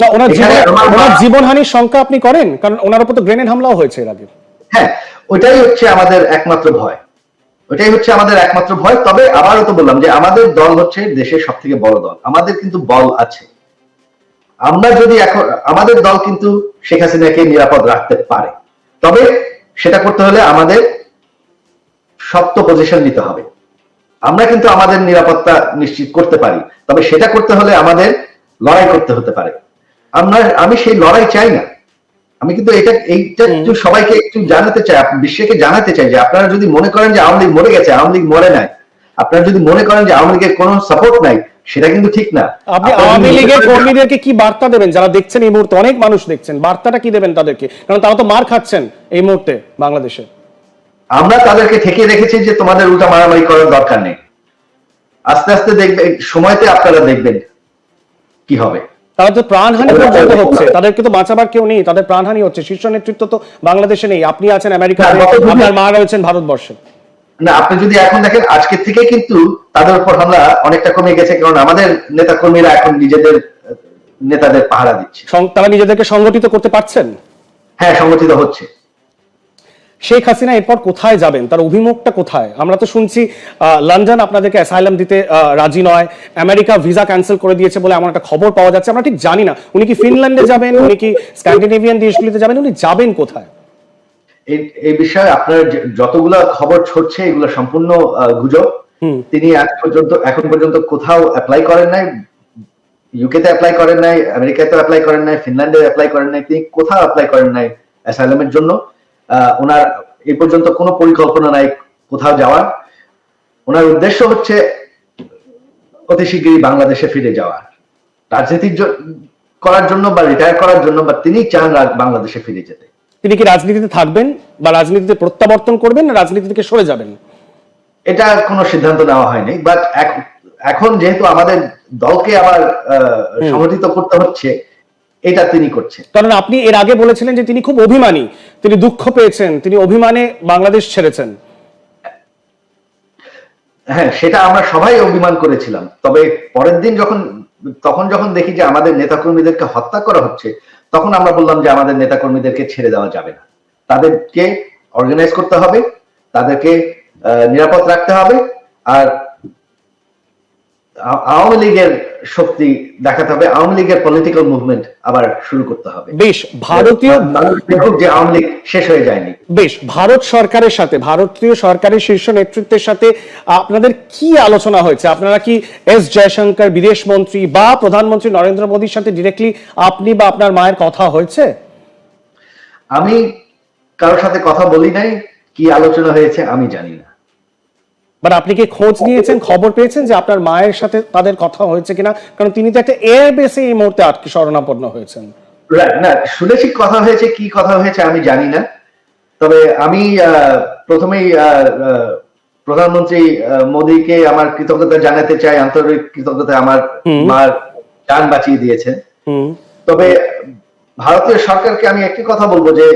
না ওনার জীবন ওনার জীবনহানির আপনি করেন? কারণ ওনার উপর তো গ্রেনেড হামলাও হয়েছে এর আগে। হ্যাঁ ওটাই হচ্ছে আমাদের একমাত্র ভয়। ওটাই হচ্ছে আমাদের একমাত্র ভয়। তবে আবারও তো বললাম যে আমাদের দল হচ্ছে দেশের সব থেকে বড় দল। আমাদের কিন্তু বল আছে। আমরা যদি এখন আমাদের দল কিন্তু শেখ হাসিনাকে নিরাপদ রাখতে পারে। তবে সেটা করতে হলে আমাদের শক্ত পজিশন নিতে হবে। আমরা কিন্তু আমাদের নিরাপত্তা নিশ্চিত করতে পারি। তবে সেটা করতে হলে আমাদের লড়াই করতে হতে পারে। আমরা আমি সেই লড়াই চাই না। আমি কিন্তু এটা এইটা একটু সবাইকে একটু জানাতে চাই বিশ্বকে জানাতে চাই যে আপনারা যদি মনে করেন যে আওয়ামী লীগ মরে গেছে আওয়ামী লীগ মরে নাই আপনারা যদি মনে করেন যে আওয়ামী লীগের কোনো সাপোর্ট নাই সেটা কিন্তু ঠিক না। আপনি আওয়ামী লীগের কর্মীদেরকে কি বার্তা দেবেন? যারা দেখছেন এই মুহূর্তে অনেক মানুষ দেখছেন বার্তাটা কি দেবেন তাদেরকে? কারণ তারা তো মার খাচ্ছেন এই মুহূর্তে বাংলাদেশে। আমরা তাদেরকে ঠেকিয়ে রেখেছি যে তোমাদের উল্টা মারামারি করার দরকার নেই। আস্তে আস্তে দেখবে সময়তে আপনারা দেখবেন কি হবে। তারা তো প্রাণহানি পর্যন্ত হচ্ছে। তাদেরকে তো বাঁচাবার কেউ নেই তাদের প্রাণহানি হচ্ছে। শীর্ষ নেতৃত্ব তো বাংলাদেশে নেই। আপনি আছেন আমেরিকাতে দুদিন- আপনার মা রয়েছেন ভারতবর্ষে। না আপনি যদি এখন দেখেন আজকের থেকে কিন্তু তাদের উপর হামলা অনেকটা কমে গেছে কারণ আমাদের নেতা কর্মীরা এখন নিজেদের নেতাদের পাহারা দিচ্ছে। তারা নিজেদেরকে সংগঠিত করতে পারছেন? হ্যাঁ সংগঠিত হচ্ছে। শেখ হাসিনা এরপর কোথায় যাবেন? তার অভিমুখটা কোথায়? আমরা তো শুনছি লন্ডন আপনাদেরকে অ্যাসাইলাম দিতে রাজি নয়। আমেরিকা ভিসা ক্যান্সেল করে দিয়েছে বলে এমন একটা খবর পাওয়া যাচ্ছে। আমরা ঠিক জানি না। উনি কি ফিনল্যান্ডে যাবেন? উনি কি স্ক্যান্ডিনেভিয়ান দেশগুলিতে যাবেন? উনি যাবেন কোথায়? এই বিষয়ে আপনার যতগুলো খবর ছড়ছে এগুলো সম্পূর্ণ গুজব। তিনি আজ পর্যন্ত এখন পর্যন্ত কোথাও অ্যাপ্লাই করেন নাই। ইউকেতে অ্যাপ্লাই করেন নাই আমেরিকাতে অ্যাপ্লাই করেন নাই ফিনল্যান্ডে অ্যাপ্লাই করেন নাই। তিনি কোথাও অ্যাপ্লাই করেন নাই অ্যাসাইলামের জন্য। ওনার এই পর্যন্ত কোনো পরিকল্পনা নাই কোথাও যাওয়ার। ওনার উদ্দেশ্য হচ্ছে অতি শীঘ্রই বাংলাদেশে ফিরে যাওয়া রাজনীতির জ- করার জন্য বা রিটায়ার করার জন্য বা তিনি চান বাংলাদেশে ফিরে যেতে। তিনি কি রাজনীতিতে থাকবেন বা রাজনীতিতে প্রত্যাবর্তন করবেন না রাজনীতি থেকে সরে যাবেন? এটা কোনো সিদ্ধান্ত নেওয়া হয়নি বাট এখন যেহেতু আমাদের দলকে আবার সংগঠিত করতে হচ্ছে এটা তিনি করছেন। কারণ আপনি এর আগে বলেছিলেন যে তিনি খুব অভিমানী। তিনি দুঃখ পেয়েছেন, তিনি অভিমানে বাংলাদেশ ছেড়েছেন। হ্যাঁ সেটা আমরা সবাই অভিমান করেছিলাম। তবে পরের দিন যখন, তখন যখন দেখি যে আমাদের নেতাকর্মীদেরকে হত্যা করা হচ্ছে, তখন আমরা বললাম যে আমাদের নেতাকর্মীদেরকে ছেড়ে দেওয়া যাবে না। তাদেরকে অর্গানাইজ করতে হবে, তাদেরকে নিরাপদ রাখতে হবে, আর আওয়ামী লীগের শক্তি দেখাতে হবে আওয়ামী লীগের পলিটিক্যাল মুভমেন্ট আবার শুরু করতে হবে। বেশ ভারতীয় যে আওয়ামী লীগ শেষ হয়ে যায়নি। বেশ ভারত সরকারের সাথে ভারতীয় সরকারের শীর্ষ নেতৃত্বের সাথে আপনাদের কি আলোচনা হয়েছে? আপনারা কি এস জয়শঙ্কর বিদেশ মন্ত্রী বা প্রধানমন্ত্রী নরেন্দ্র মোদীর সাথে ডিরেক্টলি আপনি বা আপনার মায়ের কথা হয়েছে? আমি কারোর সাথে কথা বলি নাই কি আলোচনা হয়েছে আমি জানি না। বাট আপনি কি খোঁজ নিয়েছেন? খবর পেয়েছেন যে আপনার মায়ের সাথে তাদের কথা হয়েছে কিনা? কারণ তিনি তো একটা এয়ার বেসে এই মুহূর্তে আটকে শরণাপন্ন হয়েছেন। না শুনেছি কথা হয়েছে কি কথা হয়েছে আমি জানি না। তবে আমি প্রথমেই প্রধানমন্ত্রী মোদীকে আমার কৃতজ্ঞতা জানাতে চাই আন্তরিক কৃতজ্ঞতা আমার মার যান বাঁচিয়ে দিয়েছেন হুম। তবে ভারতীয় সরকারকে আমি একটি কথা বলব যে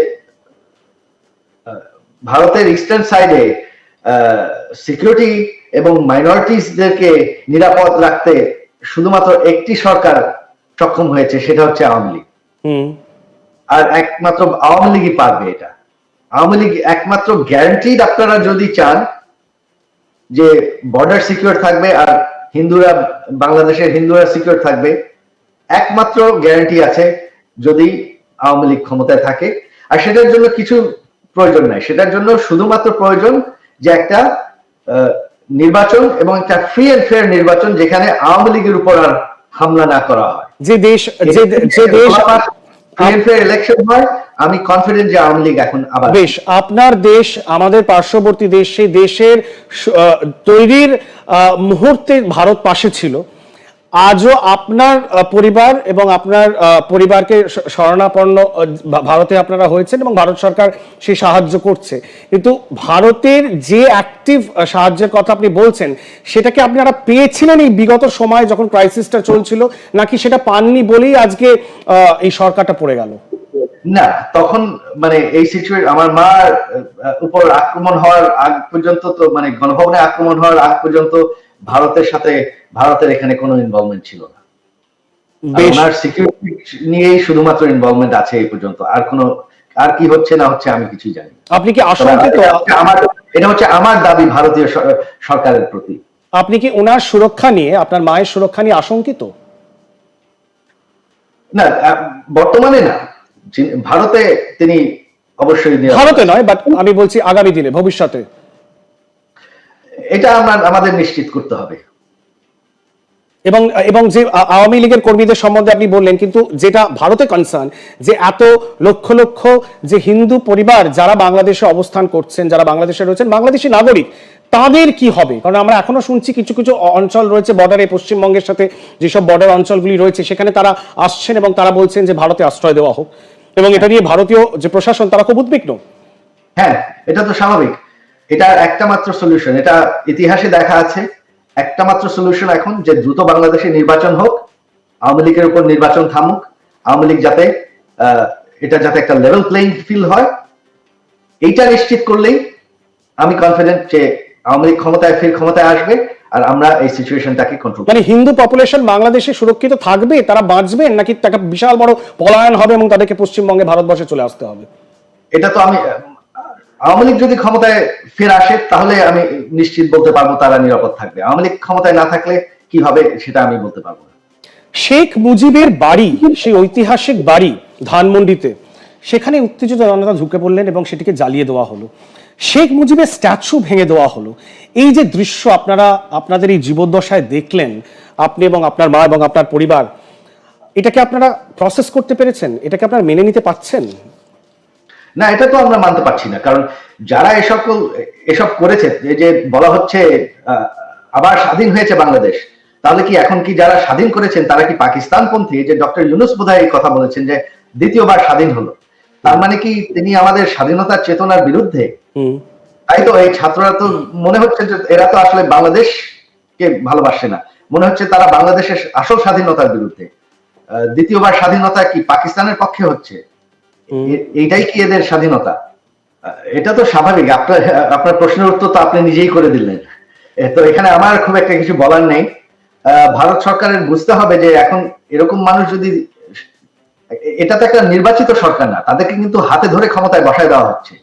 ভারতের ইস্টার্ন সাইডে সিকিউরিটি এবং মাইনরিটিসদেরকে নিরাপদ রাখতে শুধুমাত্র একটি সরকার সক্ষম হয়েছে সেটা হচ্ছে আওয়ামী লীগ। আর একমাত্র আওয়ামী লীগই পারবে এটা। আওয়ামী লীগ একমাত্র গ্যারান্টি আপনারা যদি চান যে বর্ডার সিকিউর থাকবে আর হিন্দুরা বাংলাদেশের হিন্দুরা সিকিউর থাকবে একমাত্র গ্যারান্টি আছে যদি আওয়ামী লীগ ক্ষমতায় থাকে। আর সেটার জন্য কিছু প্রয়োজন নাই। সেটার জন্য শুধুমাত্র প্রয়োজন যে একটা নির্বাচন এবং একটা ফ্রি এন্ড ফেয়ার নির্বাচন যেখানে আওয়ামী লীগের উপর আর হামলা না করা হয়। যে দেশ যে দেশ ইলেকশন হয় আমি কনফিডেন্ট যে আওয়ামী লীগ এখন আবার বেশ আপনার দেশ আমাদের পার্শ্ববর্তী দেশ সেই দেশের তৈরির আহ, মুহূর্তে ভারত পাশে ছিল। আজও আপনার পরিবার এবং আপনার পরিবারকে স- শরণাপন্ন ভারতে আপনারা হয়েছেন এবং ভারত সরকার সেই সাহায্য করছে। কিন্তু ভারতের যে অ্যাক্টিভ সাহায্যের কথা আপনি বলছেন সেটাকে আপনারা পেয়েছিলেন এই বিগত সময় যখন ক্রাইসিসটা চলছিল নাকি সেটা পাননি বলেই আজকে এই সরকারটা পড়ে গেল? না তখন মানে এই সিচুয়েশন আমার মার আহ, উপর আক্রমণ হওয়ার আগ পর্যন্ত তো মানে গণভবনে আক্রমণ হওয়ার আগ পর্যন্ত ভারতের সাথে ভারতের এখানে কোনো ইনভলভমেন্ট ছিল না। ওনার সিকিউরিটি নিয়েই শুধুমাত্র ইনভলভমেন্ট আছে এই পর্যন্ত। আর কোনো আর কি হচ্ছে না হচ্ছে আমি কিছুই জানি আপনি কি আশঙ্কিত? আমার এটা হচ্ছে আমার দাবি ভারতীয় সরকারের প্রতি। আপনি কি ওনার সুরক্ষা নিয়ে আপনার মায়ের সুরক্ষা নিয়ে আশঙ্কিত? না বর্তমানে না। ভারতে তিনি অবশ্যই ভারতে নয় বাট আমি বলছি আগামী দিনে ভবিষ্যতে। এটা আমরা আমাদের নিশ্চিত করতে হবে। এবং এবং যে আওয়ামী লীগের কর্মীদের সম্বন্ধে আপনি বললেন কিন্তু যেটা ভারতে কনসার্ন যে এত লক্ষ লক্ষ যে হিন্দু পরিবার যারা বাংলাদেশে অবস্থান করছেন যারা বাংলাদেশে রয়েছেন বাংলাদেশি নাগরিক তাদের কি হবে? কারণ আমরা এখনও শুনছি কিছু কিছু অঞ্চল রয়েছে বর্ডারে পশ্চিমবঙ্গের সাথে যেসব বর্ডার অঞ্চলগুলি রয়েছে সেখানে তারা আসছেন এবং তারা বলছেন যে ভারতে আশ্রয় দেওয়া হোক। এবং এটা নিয়ে ভারতীয় যে প্রশাসন তারা খুব উদ্বিগ্ন। হ্যাঁ এটা তো স্বাভাবিক। এটা একটা মাত্র সলিউশন এটা ইতিহাসে দেখা আছে। একটা মাত্র সলিউশন এখন যে দ্রুত বাংলাদেশে নির্বাচন হোক আওয়ামী লীগের উপর নির্বাচন থামুক আওয়ামী লীগ যাতে এটা যাতে একটা লেভেল প্লেইং ফিল হয় এইটা নিশ্চিত করলেই আমি কনফিডেন্ট যে আওয়ামী লীগ ক্ষমতায় ফির ক্ষমতায় আসবে আর আমরা এই সিচুয়েশনটাকে কন্ট্রোল মানে হিন্দু পপুলেশন বাংলাদেশে সুরক্ষিত থাকবে তারা বাঁচবে নাকি তাকে বিশাল বড় পলায়ন হবে এবং তাদেরকে পশ্চিমবঙ্গে ভারতবর্ষে চলে আসতে হবে? এটা তো আমি আওয়ামী লীগ যদি ক্ষমতায় ফের আসে, তাহলে আমি নিশ্চিত বলতে পারব তারা নিরাপদ থাকবে। আওয়ামী লীগ ক্ষমতায় না থাকলে কি হবে সেটা আমি বলতে পারব না। শেখ মুজিবের বাড়ি, সেই ঐতিহাসিক বাড়ি ধানমন্ডিতে, সেখানে উত্তেজিত জনতা ঢুকে পড়লেন এবং সেটিকে জ্বালিয়ে দেওয়া হলো। শেখ মুজিবের স্ট্যাচু ভেঙে দেওয়া হলো। এই যে দৃশ্য আপনারা, আপনাদের এই জীবদ্দশায় দেখলেন, আপনি এবং আপনার মা এবং আপনার পরিবার, এটাকে আপনারা প্রসেস করতে পেরেছেন? এটাকে আপনারা মেনে নিতে পাচ্ছেন না এটা তো আমরা মানতে পারছি না। কারণ যারা এসব এসব করেছে যে বলা হচ্ছে আবার স্বাধীন হয়েছে বাংলাদেশ তাহলে কি এখন কি যারা স্বাধীন করেছেন তারা কি পাকিস্তানপন্থী? এই যে ডক্টর ইউনুস বোধহয় এই কথা বলেছেন যে দ্বিতীয়বার স্বাধীন হলো। তার মানে কি তিনি আমাদের স্বাধীনতার চেতনার বিরুদ্ধে? তাই তো এই ছাত্ররা তো মনে হচ্ছে যে এরা তো আসলে বাংলাদেশকে ভালোবাসে না। মনে হচ্ছে তারা বাংলাদেশের আসল স্বাধীনতার বিরুদ্ধে। আহ, দ্বিতীয়বার স্বাধীনতা কি পাকিস্তানের পক্ষে হচ্ছে? এইটাই কি এদের স্বাধীনতা? এটা তো স্বাভাবিক। আপনার আপনার প্রশ্নের উত্তর তো আপনি নিজেই করে দিলেন। তো এখানে আমার খুব একটা কিছু বলার নেই। ভারত সরকারের বুঝতে হবে যে এখন এরকম মানুষ যদি এটা তো একটা নির্বাচিত সরকার না, তাদেরকে কিন্তু হাতে ধরে ক্ষমতায় বসায় দেওয়া হচ্ছে।